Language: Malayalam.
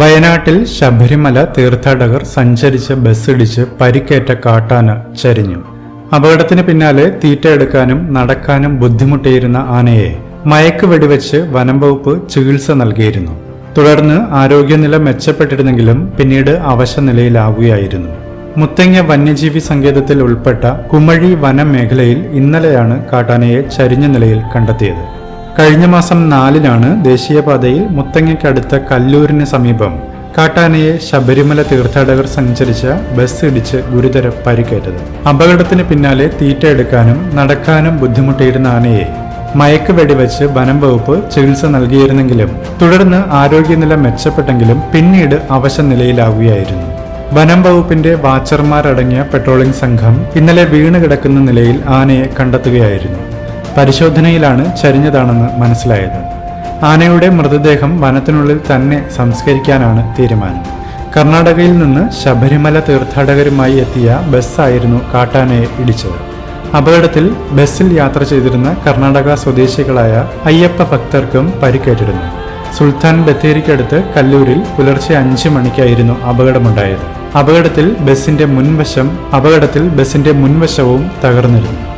വയനാട്ടിൽ ശബരിമല തീർത്ഥാടകർ സഞ്ചരിച്ച് ബസ്സിടിച്ച് പരിക്കേറ്റ കാട്ടാന ചരിഞ്ഞു. അപകടത്തിന് പിന്നാലെ തീറ്റയെടുക്കാനും നടക്കാനും ബുദ്ധിമുട്ടിയിരുന്ന ആനയെ മയക്ക് വെടിവെച്ച് വനം വകുപ്പ് ചികിത്സ നൽകിയിരുന്നു. തുടർന്ന് ആരോഗ്യനില മെച്ചപ്പെട്ടിരുന്നെങ്കിലും പിന്നീട് അവശനിലയിലാവുകയായിരുന്നു മുത്തങ്ങ വന്യജീവി സങ്കേതത്തിൽ ഉൾപ്പെട്ട കുമഴി വനമേഖലയിൽ ഇന്നലെയാണ് കാട്ടാനയെ ചരിഞ്ഞ നിലയിൽ കണ്ടെത്തിയത്. കഴിഞ്ഞ മാസം നാലിനാണ് ദേശീയപാതയിൽ മുത്തങ്ങയ്ക്കടുത്ത കല്ലൂരിന് സമീപം കാട്ടാനയെ ശബരിമല തീർത്ഥാടകർ സഞ്ചരിച്ച ബസ് ഇടിച്ച് ഗുരുതര പരിക്കേറ്റത്. അപകടത്തിന് പിന്നാലെ തീറ്റയെടുക്കാനും നടക്കാനും ബുദ്ധിമുട്ടിയിരുന്ന ആനയെ മയക്ക് വെടിവെച്ച് വനം വകുപ്പ് ചികിത്സ നൽകിയിരുന്നെങ്കിലും തുടർന്ന് ആരോഗ്യനില മെച്ചപ്പെട്ടെങ്കിലും പിന്നീട് അവശ നിലയിലാവുകയായിരുന്നു. വനം വകുപ്പിന്റെ വാച്ചർമാരടങ്ങിയ പെട്രോളിംഗ് സംഘം ഇന്നലെ വീണ് കിടക്കുന്ന നിലയിൽ ആനയെ കണ്ടെത്തുകയായിരുന്നു. പരിശോധനയിലാണ് ചരിഞ്ഞതാണെന്ന് മനസ്സിലായത്. ആനയുടെ മൃതദേഹം വനത്തിനുള്ളിൽ തന്നെ സംസ്കരിക്കാനാണ് തീരുമാനം. കർണാടകയിൽ നിന്ന് ശബരിമല തീർത്ഥാടകരുമായി എത്തിയ ബസ്സായിരുന്നു കാട്ടാനയെ ഇടിച്ചത്. അപകടത്തിൽ ബസ്സിൽ യാത്ര ചെയ്തിരുന്ന കർണാടക സ്വദേശികളായ അയ്യപ്പ ഭക്തർക്കും പരിക്കേറ്റിരുന്നു. സുൽത്താൻ ബത്തേരിക്കടുത്ത് കല്ലൂരിൽ പുലർച്ചെ അഞ്ച് മണിക്കായിരുന്നു അപകടമുണ്ടായത്. അപകടത്തിൽ ബസിന്റെ മുൻവശം അപകടത്തിൽ ബസിന്റെ മുൻവശവും തകർന്നിരുന്നു.